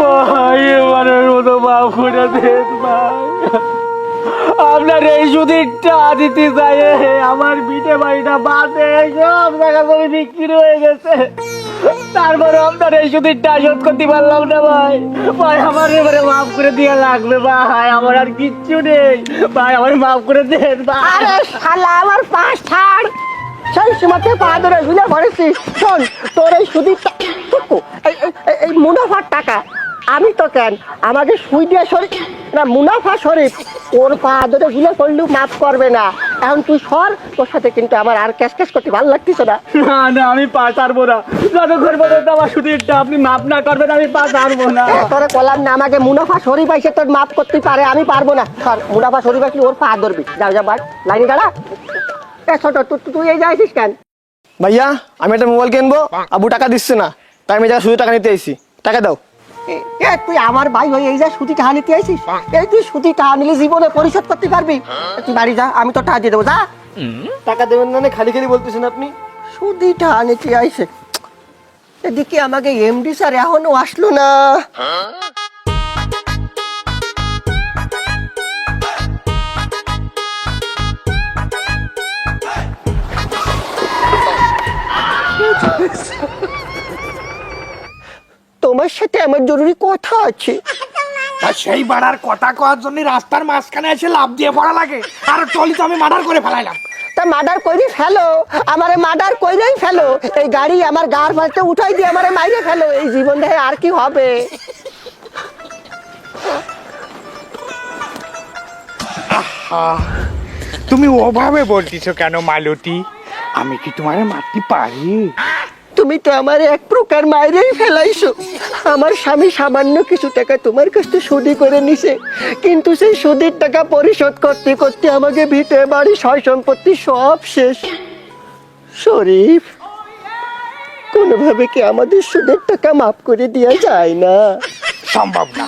ভাই, এবারের মতো মাফ করে দেন আপনার এই সুদিনটা দিতে চাই আমার বিটে বাড়িটা বাদে সব জায়গা করে বিক্রি হয়ে গেছে। তারপরে আপনার এই সুদিনটা শোধ করতে পারলাম না ভাই। ভাই, আমার এবারে মাফ করে দিয়ে লাগবে ভাই, আমার আর কিচ্ছু নেই। ভাই, আমার মাফ করে দেন ভাই। আরে শালা, আমার পাঁচ ছাড় সেই সীমাতে পা ধরে ঝুলে পড়েছিস শোন তোর এই সুদিরটা টুকু এই মুনাফার টাকা আমি তো কেন? আমাকে সুই দিয়ে শরীফ না মুনাফা শরীফ ওর পা ধরে ঝুলে পড়লেও মাফ করবে না। এখন তুই সর তোর সাথে কিন্তু আমার আর ক্যাশ ক্যাশ করতে ভালো লাগতেছে না। না না আমি পা ছাড়বো না। যতক্ষণ পর্যন্ত আমার আপনি মাফ না করবেন আমি পা ছাড়বো না। তোরে কলাম না আমাকে মুনাফা শরীফ আইসে তোর মাফ করতে পারে আমি পারব না। সর মুনাফা শরীফ আসলে ওর পা ধরবি। যাও যা বাট লাইনে দাঁড়া। এ ছোট তুই তুই এই যাইছিস কেন? ভাইয়া আমি একটা মোবাইল কিনবো আবু টাকা দিচ্ছে না তাই আমি যা শুধু টাকা নিতে আইছি। টাকা দাও। এ তুই আমার ভাই হয়ে এই যা সুদি টাকা নিতে আইছিস এই তুই টাকা নিলে জীবনে পরিশোধ করতে পারবি? তুই বাড়ি যা আমি তো টাকা দিয়ে দেবো যা। টাকা দেবেন না খালি খালি বলতেছেন আপনি। সুদি টাকা নিতে আইসে। এদিকে আমাকে এমডি স্যার এখনও আসলো না। তোমার সাথে আমার জরুরি কথা আছে। সেই বাড়ার কথা কওয়ার জন্য রাস্তার মাঝখানে এসে লাভ দিয়ে পড়া লাগে। আর টলি তো আমি মার্ডার করে ফেলাইলাম। তা মার্ডার করি ফেলো আমারে মার্ডার কইরেই ফেলো। এই গাড়ি আমার গার বাড়িতে উঠাই দিয়ে আমারে মাইরে ফেলো। এই জীবন দেখে আর কি হবে? তুমি ওভাবে বলতিছো কেন মালতী? আমি কি তোমারে মারতে পারি? তুমি তো আমার এক প্রকার মাইরেই ফেলাইছো। আমার স্বামী সামান্য কিছু টাকা তোমার কাছ থেকে সুদি করে নিছে। কিন্তু সেই সুদের টাকা পরিশোধ করতে করতে আমাকে ভিটে বাড়ি সয় সম্পত্তি সব শেষ। শরীফ কোনোভাবে কি আমাদের সুদের টাকা মাফ করে দেওয়া যায় না? সম্ভব না।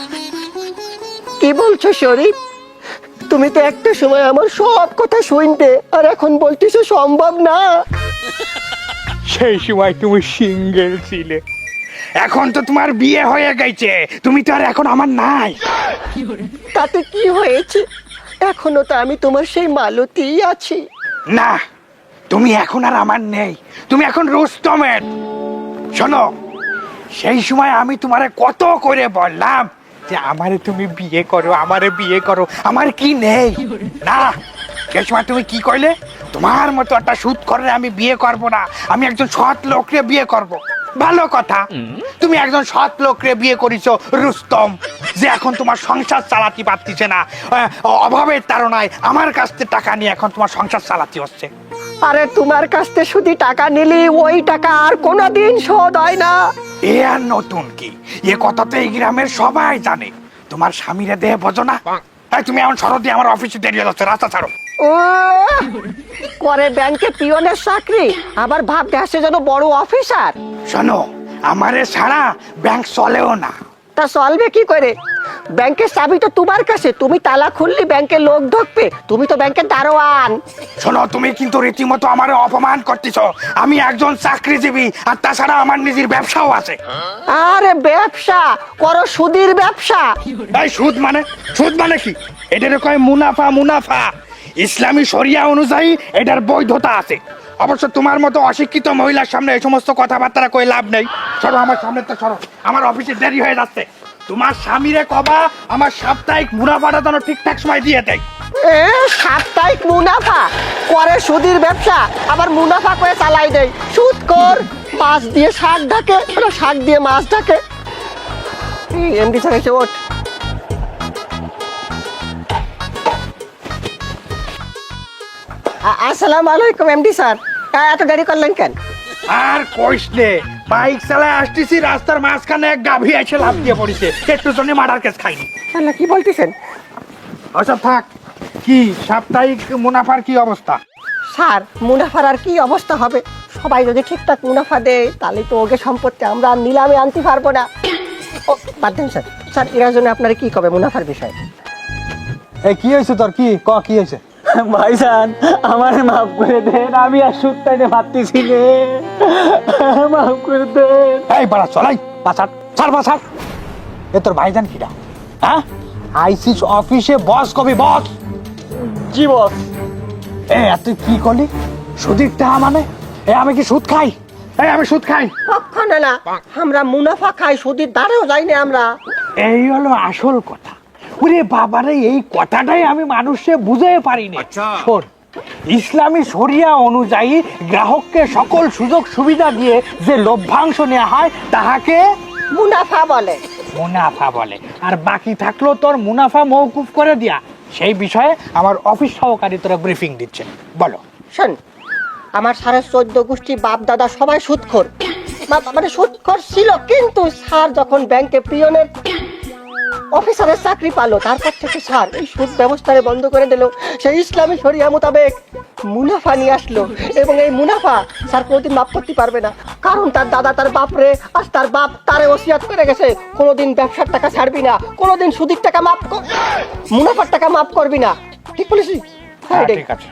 কি বলছো শরীফ? তুমি তো একটা সময় আমার সব কথা শুনতে আর এখন বলতেছো সম্ভব না। সেই সময় তুমি সিঙ্গেল ছিলে। এখন তো তোমার বিয়ে হয়ে গেছে। তুমি তো আর এখন আমার নাই। তাতে কি হয়েছে? এখনও তো আমি তোমার সেই মালতীই আছি। না তুমি এখন আর আমার নেই। তুমি এখন রুস্তমের। শোনো সেই সময় আমি তোমারে কত করে বললাম যে আমারে তুমি বিয়ে করো আমারে বিয়ে করো আমার কি নেই? না সেই সময় তুমি কি কইলে? তোমার মতো একটা সুদ করে আমি বিয়ে করব না। আমি একজন সৎ লোকরে বিয়ে করব। ভালো কথা। তুমি একজন সৎ লোকরে বিয়ে করিছো রুস্তম। যে এখন তোমার সংসার চালাতে পারতিছে না। অভাবের তাড়নায় আমার কাছ থেকে টাকা নিয়ে এখন তোমার সংসার চালাতে হচ্ছে। আরে তোমার কাছ থেকে শুধু টাকা নিলি ওই টাকা আর কোনোদিন শোধ হয় না। এ আর নতুন কি? এ কথা তো এই গ্রামের সবাই জানে। তোমার স্বামীরে দেহে বোঝো না। তুমি এমন সরো দিয়ে আমার অফিসে দেরি যাচ্ছে রাস্তা ছাড়ো। ও! করে ব্যাংকে পিয়নের চাকরি আবার ভাবতে আসছে যেন বড় অফিসার। শোনো আমারে ছাড়া ব্যাংক চলেও না। তা চলবে কি করে? ব্যাংকের চাবি তো তোমার কাছে তুমি তালা খুললি ব্যাংকে লোক ঢুকবে তুমি তো ব্যাংকের দারোয়ান। শোনো তুমি কিন্তু রীতিমতো আমার অপমান করতেছ। আমি একজন চাকরিজীবী আর তাছাড়া আমার নিজের ব্যবসাও আছে। আরে ব্যবসা করো সুদির ব্যবসা। এই সুদ মানে? সুদ মানে কি? এটার কয় মুনাফা মুনাফা। ইসলামী শরিয়া অনুযায়ী এটার বৈধতা আছে। অবশ্য তোমার মতো অশিক্ষিত মহিলার সামনে এই সমস্ত কথাবার্তা কই লাভ নেই। সরো আমার সামনে তো সরো। আমার অফিসে দেরি হয়ে যাচ্ছে। তোমার স্বামীরে কবা, আমার সাপ্তাহিক মুনাফাটা যেন ঠিকঠাক সময় দিয়ে দেয়। এ, সাপ্তাহিক মুনাফা? করে সুদির ব্যবসা, আবার মুনাফা করে চালাই দেয়। সুদ কর, মাছ দিয়ে শাক ঢাকে শাক দিয়ে মাছ ঢাকে এমডি এসে ওঠ। আসসালামু আলাইকুম এমডি স্যার। তা এত দেরি করলেন কেন? আর কইস নে বাইক চালায় আসতেছি রাস্তার মাঝখানে এক গাভী এসে লাভ দিয়ে পড়েছে। একটু জন্য মার্ডার কেস খাইনি। আল্লাহ কি বলতেছেন? ওসব থাক। কি সাপ্তাহিক মুনাফার কি অবস্থা? স্যার মুনাফার আর কি অবস্থা হবে? সবাই যদি ঠিকঠাক মুনাফা দেয় তাহলে তো ওকে সম্পত্তি আমরা আর নিলামে আনতে পারব না। ও বাদ দেন স্যার। স্যার এরা জন্য আপনারা কি কবে মুনাফার বিষয়? এই কি হয়েছে তোর? কি? ক কি হয়েছে? ভাইজান আমার মাফ করে দেন আমি আর সুদ টাইনে ভাবতেছি রে মাফ করে দেন। এই বাড়া চলাই পাছার ছাড় পাছার এ তোর ভাইজান কিরা হ্যাঁ? আইসিস অফিসে বস কবি বস। জি বস। এ আর তুই কি করলি? সুদীর টাকা মানে? এ আমি কি সুদ খাই? এই আমি সুদ খাই। কখনো না আমরা মুনাফা খাই সুদির দ্বারেও যাই না আমরা। এই হলো আসল কথা। ওরে বাবারে এই কথাটাই আমি মানুষে বুঝে পারিনি। শোন ইসলামী শরিয়া অনুযায়ী গ্রাহককে সকল সুযোগ সুবিধা দিয়ে যে লভ্যাংশ নেওয়া হয় তাহাকে মুনাফা বলে। মুনাফা বলে। আর বাকি থাকল তোর মুনাফা মৌকুফ করে দিয়া। সেই বিষয়ে আমার অফিস সহকারী তোরা ব্রিফিং দিচ্ছে। বলো। শোন আমার সাড়ে চোদ্দ গোষ্ঠী বাপ দাদা সবাই সুদখোর বা- মানে সুদখোর ছিল কিন্তু স্যার যখন ব্যাংকে পিয়নের অফিসারের চাকরি পালো তারপর থেকে স্যার এই সুদ ব্যবস্থারে বন্ধ করে দিল। সেই ইসলামী শরিয়া মোতাবেক মুনাফা নিয়ে আসলো এবং এই মুনাফা স্যার কোনোদিন মাফ করতে পারবে না। কারণ তার দাদা তার বাপরে আর তার বাপ তারে ওসিয়াত করে গেছে। কোনোদিন ব্যবসার টাকা ছাড়বি না কোনোদিন সুদির টাকা মাফ কর- মুনাফার টাকা মাফ করবি না। ঠিক বলেছি হ্যাঁ ঠিক আছে।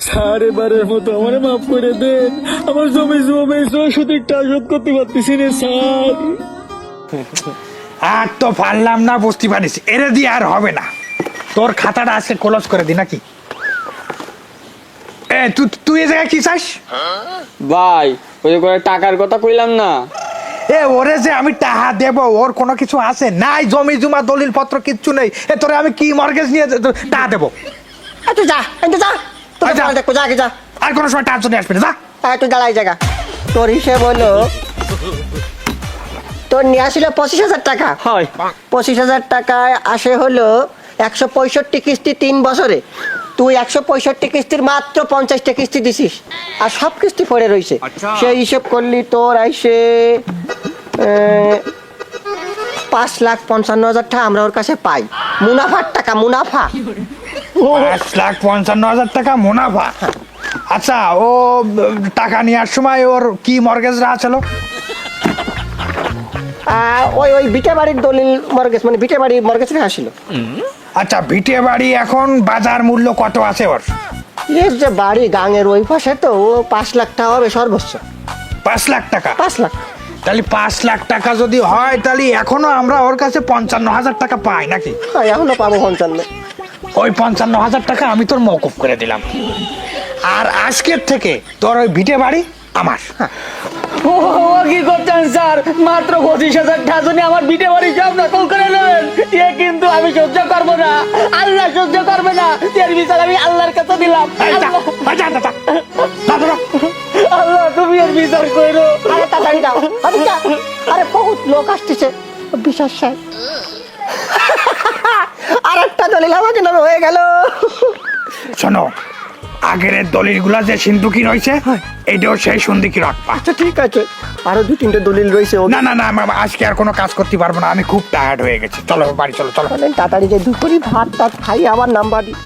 স্যার এবারের মতো আমার মাফ করে দেন। আমার জমি জমি সুদের টাকা শোধ করতে পারতেছি না স্যার। আর তো পারলাম না বুঝতে পারিস। এরে দিয়ে আর হবে না। তোর খাতাটা আজকে ক্লোজ করে দি নাকি? এ তুই তুই এ জায়গায় কি চাস? ভাই ওই করে টাকার কথা কইলাম না। এ ওরে যে আমি টাকা দেব ওর কোনো কিছু আছে? নাই জমি জমা দলিল পত্র কিচ্ছু নেই। এ তোরে আমি কি মর্গেজ নিয়ে টাকা দেবো? তুই যা তুই যা। তোর যা। দেখো যা আগে যা। আর কোনো সময় টাকা চলে আসবে না যা। তুই দাঁড়াই জায়গা। তোর হিসেব হলো তোর নিয়ে আসলে পঁচিশ হাজার টাকা। হয়। পঁচিশ হাজার টাকায় আসে হলো একশো পঁয়ষট্টি কিস্তি তিন বছরে। তুই একশো পঁয়ষট্টি কিস্তির মাত্র পঞ্চাশটা কিস্তি দিছিস। আর সব কিস্তি পড়ে রয়েছে সেই হিসেব করলি তোর আইসে পাঁচ লাখ পঞ্চান্ন হাজার টাকা আমরা ওর কাছে পাই। মুনাফার টাকা মুনাফা। পাঁচ লাখ পঞ্চান্ন হাজার টাকা মুনাফা। আচ্ছা ও টাকা নেওয়ার সময় ওর কি মর্গেজ রাখা ছিল ওই ওই বিটে বাড়ির দলিল মর্গেজ মানে বিটে বাড়ির মর্গেজ ছিল আচ্ছা ভিটে বাড়ি এখন বাজার মূল্য কত আছে ওর? এর যে বাড়ি গাঙের ওই পাশে তো ও পাঁচ লাখ টাকা হবে সর্বোচ্চ। পাঁচ লাখ টাকা? পাঁচ লাখ। তাহলে পাঁচ লাখ টাকা যদি হয় তাহলে এখনও আমরা ওর কাছে পঞ্চান্ন হাজার টাকা পাই নাকি? হ্যাঁ এখনও পাবো পঞ্চান্ন। ওই পঞ্চান্ন হাজার টাকা আমি তোর মকুব করে দিলাম। আর আজকের থেকে তোর ওই ভিটে বাড়ি আমার। ও কি করছেন স্যার? মাত্র পঁচিশ হাজার টাকা জন্য আমার বিটে বাড়ি সব নকল করে নেবেন। এ কিন্তু আমি সহ্য করব না। আল্লাহ সহ্য করবে না। এর বিচার আমি আল্লাহর কাছে দিলাম। আল্লাহ তুমি এর বিচার করো। আরে তাড়াতাড়ি যাও আরে বহুত লোক আসতেছে। বিশ্বাস স্যার আর একটা দলিল আমাকে নামে হয়ে গেল। শোনো আগের দলিলগুলা যে সিন্ধুকি রয়েছে এটাও সেই সন্ধিকি রাখবা আচ্ছা ঠিক আছে। আরও দু তিনটে দলিল রয়েছে না না না আমা- আজকে আর কোনো কাজ করতে পারব না আমি খুব টায়ার্ড হয়ে গেছি। চলো বাড়ি চলো চলো। তাড়াতাড়ি যে দুপুরি ভাত টাত খাই আবার নাম্বার দিই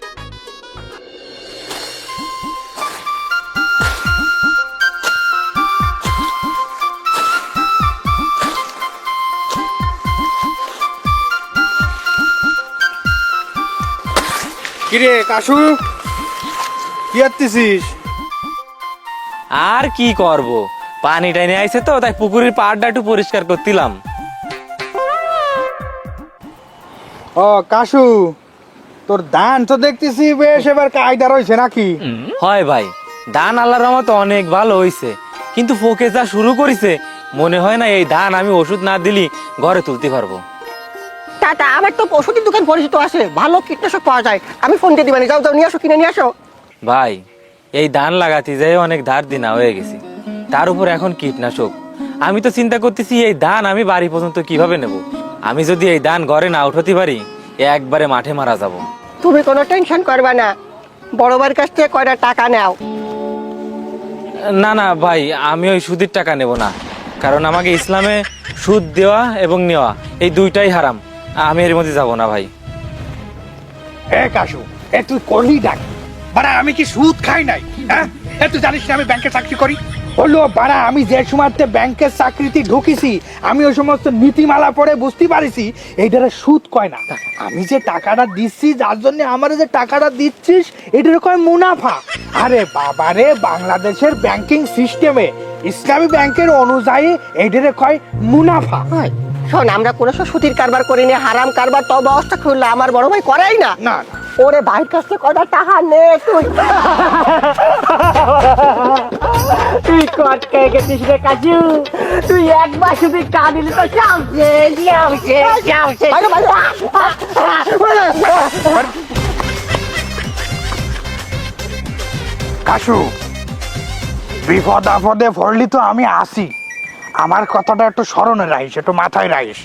কিরে কাশু? কি আর কি করব? পানি টাইনে আইছে তো তাই পুকুরের পাড়টা একটু পরিষ্কার করতিলাম। ও কাশু তোর ধান তো দেখতেছি বেশ এবার কায়দা রয়েছে নাকি? হয় ভাই ধান আল্লাহর রহমতে অনেক ভালো হইছে। কিন্তু ফোকে যা শুরু করেছে মনে হয় না এই ধান আমি ওষুধ না দিলি ঘরে তুলতে পারব। টাটা আমার তো ওষুধের দোকান পরিচিত আছে ভালো কীটনাশক পাওয়া যায়। আমি ফোন দিয়ে দিবানি যাও যাও নিয়ে আসো কিনে নিয়ে আসো। ভাই এই ধান লাগাতে যাই অনেক ধার দিনা হয়ে গেছি। তার উপর এখন কীটনাশক। আমি তো চিন্তা করতেছি এই ধান আমি বাড়ি পর্যন্ত কীভাবে নেব? আমি যদি এই ধান ঘরে না উঠাতে পারি একবারে মাঠে মারা যাব। তুমি কোনো টেনশন করবে না। বড় ভাইয়ের কাছ থেকে কয়টা টাকা নাও। না না ভাই আমি ওই সুদের টাকা নেব না। কারণ আমাকে ইসলামে সুদ দেওয়া এবং নেওয়া এই দুইটাই হারাম। আমি এর মধ্যে যাব না ভাই। এ কাশু এ তুই করলি ডাক? বাড়া আমি কি সুদ খাই নাই? হ্যাঁ? তুই জানিস না আমি ব্যাংকে চাকরি করি? হলো বাড়া আমি যে সময়তে ব্যাংকের চাকরিতে ঢুকিছি আমি ওই সমস্ত নীতিমালা পড়ে বুঝতে পারিছি এইটারে সুদ কয় না। আমি যে টাকাটা দিচ্ছি যার জন্য আমার যে টাকাটা দিচ্ছিস এটার কয় মুনাফা? আরে বাবারে বাংলাদেশের ব্যাংকিং সিস্টেমে ইসলামী ব্যাংকের অনুযায়ী এইটারে কয় মুনাফা। শোন আমরা কোনো সুতির কারবার করিনি হারাম কারবার তো ব্যবস্থা খুললে আমার বড় ভাই করেই না না। ওরে ভাইয়ের কাছে কটা টাকা নে তুই? তুই কট খেয়ে গেছিস রে কাজু। তুই একবার শুধু কাঁদিলি তো চামছে চামছে চামছে বাইরে, বাইরে। কাশু বিপদ আপদে পড়লি তো আমি আসি। আমার কথাটা একটু স্মরণে রাখিস একটু মাথায় রাখিস।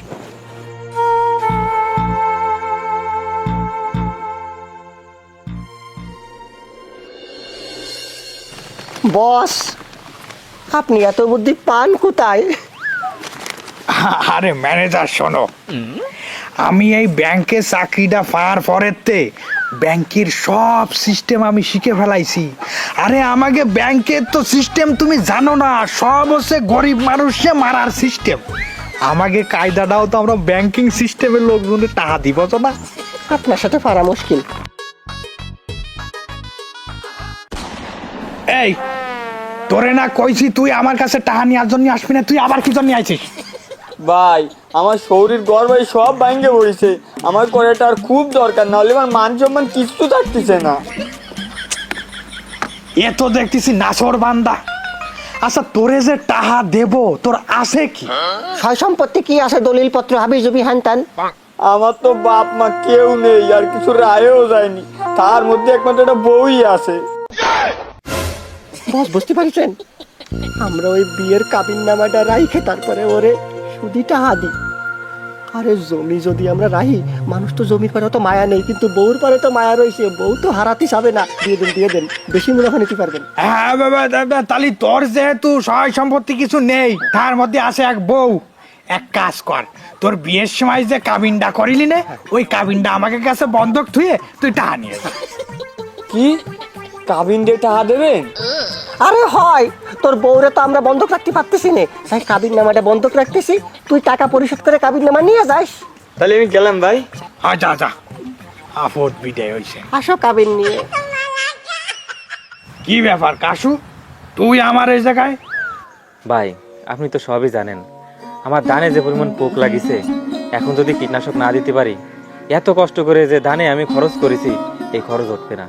বস আপনি এত বুদ্ধি পান কোথায়? আরে ম্যানেজার শোনো। আমি এই ব্যাংকে চাকরিটা পাওয়ার পরেতে ব্যাংকের সব সিস্টেম আমি শিখে ফেলাইছি। আরে আমাকে ব্যাংকের তো সিস্টেম তুমি জানো না সব হচ্ছে গরিব মানুষে মারার সিস্টেম। আমাকে কায়দাটাও তো আমরা ব্যাংকিং সিস্টেমের লোকজনের টাকা দিব তো না। আপনার সাথে পারা মুশকিল। এই তোরে না কইছি তুই আমার কাছে টাকা নেওয়ার জন্য আসবি না তুই আবার কি জন্য আইছিস? ভাই আমার শরীর গড় ভাই সব ভাঙ্গে পড়েছে। আমার করেটা আর খুব দরকার নাহলে আমার মান সম্মান কিছু থাকতেছে না। এ তো দেখতেছি নাসর বান্দা। আচ্ছা তোরে যে টাহা দেব তোর আছে কি? সয় সম্পত্তি কি আছে দলিল পত্র হাবি জুবি হ্যান ত্যান আমার তো বাপ মা কেউ নেই আর কিছু রায়ও যায়নি তার মধ্যে একমাত্র একটা বউই আছে। বস বুঝতে পারছেন? আমরা ওই বিয়ের কাবিন নামাটা রাইখে তারপরে ওরে সুদিটা টাহা দিই আরে জমি যদি আমরা রাহি মানুষ তো জমির পরে তো মায়া নেই কিন্তু বউর পরে তো মায়া রয়েছে। বউ তো হারাতে যাবে না। দিয়ে দেন দিয়ে দেন। বেশি মুনাফা নিতে পারবেন। হ্যাঁ বাবা দাদা তাহলে তোর যেহেতু সহায় সম্পত্তি কিছু নেই তার মধ্যে আছে এক বউ। এক কাজ কর তোর বিয়ের সময় যে কাবিনটা করিলি না ওই কাবিনটা আমাকে কাছে বন্ধক থুয়ে তুই টাকা নিয়ে। কি? কাবিন দিয়ে টাকা দেবেন? আরে হয় তোর বউরে তো আমরা বন্ধক রাখতে পারতেছি না। তাই কাবিন নামাটা বন্ধক রাখতেছি তুই টাকা পরিশোধ করে কাবিন নামা নিয়ে যাস। তাহলে আমি গেলাম ভাই। আ যা যা। আপদ বিদায় হয়েছে আসো কাবিন নিয়ে। কি ব্যাপার কাশু? তুই আমার এই জায়গায়? ভাই আপনি তো সবই জানেন। আমার ধানে যে পরিমাণ পোক লাগিছে এখন যদি কীটনাশক না দিতে পারি এত কষ্ট করে যে ধানে আমি খরচ করেছি এই খরচ উঠবে না।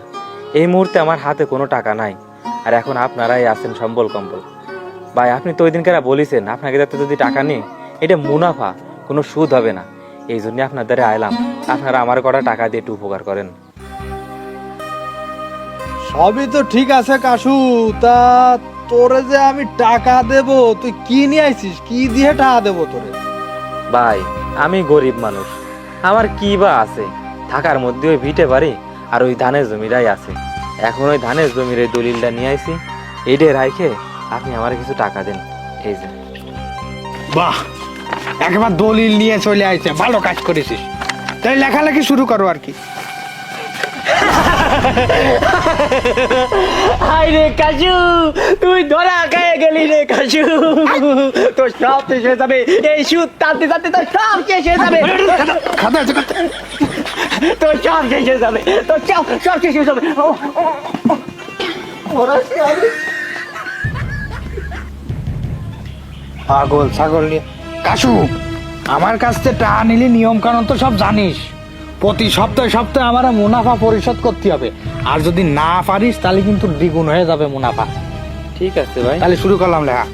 এই মুহূর্তে আমার হাতে কোনো টাকা নাই। আর এখন আপনারাই আছেন সম্বল কম্বল। ভাই আপনি তো ওই দিনকার বলেছেন আপনাকে যাতে যদি টাকা নিই এটা মুনাফা কোনো সুদ হবে না। এই জন্য আপনার দ্বারা আইলাম। আপনারা আমার কটা টাকা দিয়ে একটু উপকার করেন। সবই তো ঠিক আছে কাশু তা তোরে যে আমি টাকা দেব তুই কি নিয়ে আইছিস? কি দিয়ে টাকা দেব তোরে? ভাই আমি গরিব মানুষ। আমার কি বা আছে? থাকার মধ্যে ওই ভিটে বাড়ি আর ওই ধানের জমিটাই আছে। এখন ওই ধানের জমির এই দলিলটা নিয়ে আইছি এইটাই রাইখে আপনি আমার কিছু টাকা দেন। এই যে। বাহ একবার দলিল নিয়ে চলে আসছে ভালো কাজ করেছিস। তাই লেখালেখি শুরু করো আর কি। হাই রে কাজু তুই ধরা খেয়ে গেলি রে কাজু। তোর সব শেষ হয়ে যাবে এই সুদ টানতে টানতে তোর সব শেষ হয়ে যাবে। খাতা খাতা। তোর সব শেষ হয়ে যাবে তোর সব সব শেষ হয়ে যাবে। ও, ও, পাগল ছাগল নিয়ে কাশু আমার কাছ থেকে টাকা নিলি নিয়ম কানুন তো সব জানিস। প্রতি সপ্তাহে সপ্তাহে আমার মুনাফা পরিশোধ করতে হবে। আর যদি না পারিস তাহলে কিন্তু দ্বিগুণ হয়ে যাবে মুনাফা। ঠিক আছে ভাই। তাহলে শুরু করলাম লেখা।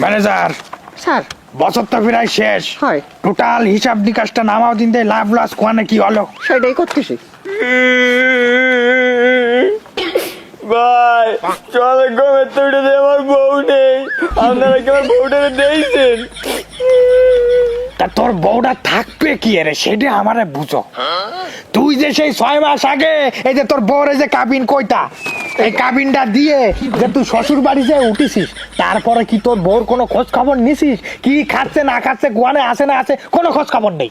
Manager sir. বছর তো প্রায় শেষ। হয়। টোটাল হিসাব নিকাশটা নামাও দিন দেয় লাভ লস কোয়ানে কি হলো? সেটাই করতেছি। ভাই চলে গমের তৈরি আমার বউ নেই। আপনারা কি আমার বউটা দিয়েছেন? তা তোর বউটা থাকবে কি রে? সেটা আমারে বুঝো। তুই যে সেই ছয় মাস আগে এই যে তোর বউরে যে কাবিন কইতা, এই কাবিনটা দিয়ে যে তুই শ্বশুর বাড়ি যে উঠিছিস তারপরে কি তোর বউর কোনো খোঁজ খবর নিছিস কি খাচ্ছে, না খাচ্ছে, গোয়ানে আছে, না আছে, কোনো খোঁজ খবর নেই।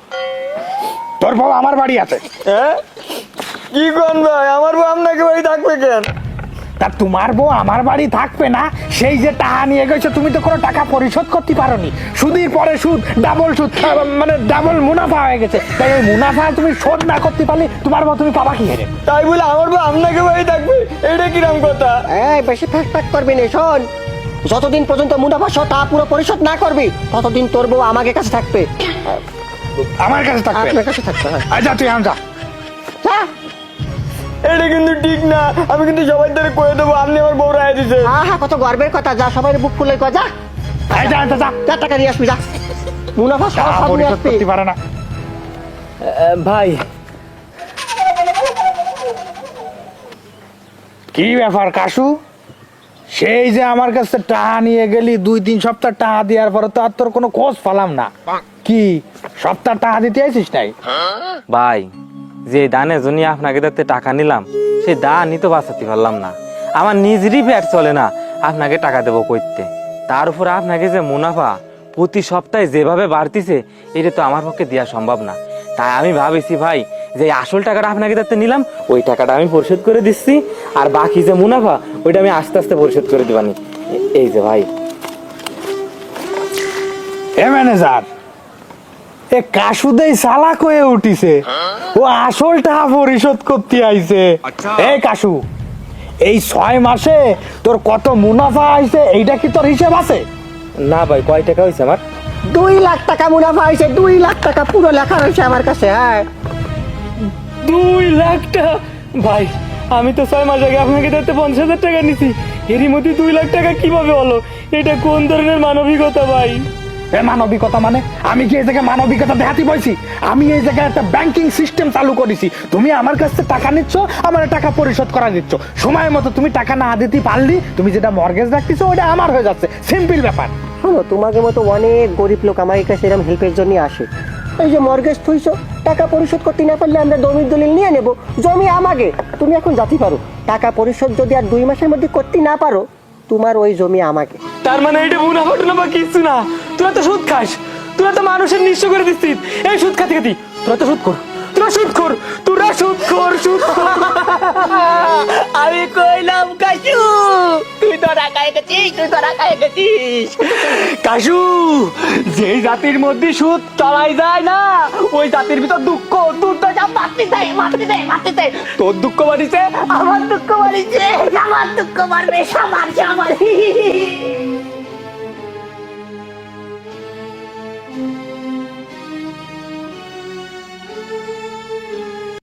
তোর বউ আমার বাড়ি আছে। কি কোন ভাই? আমার বউ আপনাকে বাড়ি থাকবে কেন? তা তোমার বউ আমার বাড়ি থাকবে না? সেই যে টাকা নিয়ে গেছে তুমি তো কোনো টাকা পরিশোধ করতে পারোনি। সুদের পরে সুদ ডাবল সুদ মানে ডাবল মুনাফা হয়ে গেছে। তাই এই মুনাফা তুমি শোধ না করতে পারলে তোমার বউ তুমি পাবা কি হেরে তাই বলে আমার বউ আপনাকে বাড়ি থাকবে? এটা কিরম কথা? এই বেশি ফ্যাক ফ্যাক করবি না শোন। যতদিন পর্যন্ত মুনাফা সহ তা পুরো পরিশোধ না করবি ততদিন তোর বউ আমাকে কাছে থাকবে। আমার কাছে থাকবে? আপনার কাছে থাকবে। আচ্ছা তুই যা। এটা কিন্তু ঠিক না। আমি কিন্তু সবাই ধরে করে দেবো আপনি আমার বউ রায় দিছে আহা কত গর্বের কথা যা সবাই বুক খুলে কয় যা। এই যা, যা, যা। যা টাকা নিয়ে আসবি যা। মুনাফা টাকা সব নিয়ে পরিশোধ আসবি। করতে পারে না। ভাই। কি ব্যাপার কাশু? সেই যে আমার কাছে টাকা নিয়ে গেলি দুই তিন সপ্তাহ টাকা দেওয়ার পরে তো আর তোর কোনো খোঁজ পালাম না। কি সপ্তাহ টাকা দিতে আইসিস নাই? ভাই যে দানের জন্য আপনাকে তাতে টাকা নিলাম সেই দানই তো বাঁচাতে পারলাম না। আমার নিজেরই পেট চলে না, আপনাকে টাকা দেবো করতে তার উপর আপনাকে যে মুনাফা প্রতি সপ্তাহে যেভাবে বাড়তিছে, এটা তো আমার পক্ষে দেওয়া সম্ভব না। তাই আমি ভাবেছি ভাই, যে আসল টাকাটা আপনাকে তাতে নিলাম, ওই টাকাটা আমি পরিশোধ করে দিচ্ছি, আর বাকি যে মুনাফা, ওইটা আমি আস্তে আস্তে পরিশোধ করে দিবানি। এই যে ভাই। এ ম্যানেজার এ কাশুদেই চালাক হয়ে উঠিছে। ও আসল টাকা পরিশোধ করতে আইছে। এই কাশু এই ছয় মাসে তোর কত মুনাফা আইছে এইটা কি তোর হিসেব আছে? না ভাই কয় টাকা হয়েছে আমার? দুই লাখ টাকা মুনাফা হয়েছে দুই লাখ টাকা পুরো লেখা রয়েছে আমার কাছে হ্যাঁ দুই লাখ টাকা ভাই আমি তো ছয় মাস আগে আপনাকে দিতে পঞ্চাশ হাজার টাকা নিছি। এরই মধ্যে দুই লাখ টাকা কীভাবে হলো? এটা কোন ধরনের মানবিকতা ভাই? এ মানবিকতা মানে? আমি কি এই জায়গায় মানবিকতা দেখাতে বলছি আমি এই জায়গায় একটা ব্যাংকিং সিস্টেম চালু করেছি। তুমি আমার কাছ টাকা নিচ্ছ, আমার টাকা পরিশোধ করা দিচ্ছ। সময় মতো তুমি টাকা না দিতে পারলি, তুমি যেটা মর্গেজ রাখতেছো ওটা আমার হয়ে যাচ্ছে। সিম্পল ব্যাপার। শোনো তোমাকে মতো অনেক গরিব লোক আমার কাছে এরকম হেল্পের জন্য আসে। এই যে মর্গেজ থুইছো, টাকা পরিশোধ করতে না পারলে আমরা জমির দলিল নিয়ে নেব। জমি আমাকে, তুমি এখন যাতে পারো। টাকা পরিশোধ যদি আর দুই মাসের মধ্যে করতে না পারো তোমার ওই জমি আমাকে। তার মানে এটা মুনাফা টুনাফা কিছু না। তোরা তো সুদ খাস। তোরা তো মানুষের নিঃস্ব করে দিচ্ছিস। এই সুদ খাতে খাতি তোরা তো সুদ কর তোরা সুদ কর তোরা সুদ কর সুদ কর আমি কইলাম কাশু তুই ধরা টাকায় গেছিস তুই তো টাকায় গেছিস। কাশু যে জাতির মধ্যে সুদ চলাই যায় না ওই জাতির ভিতর দুঃখ তো যা মারতে দেয় মারতে দেয় মারতে চাই তোর দুঃখ বাড়িছে? আমার দুঃখ বাড়িছে আমার দুঃখ বাড়বে সবার সবার।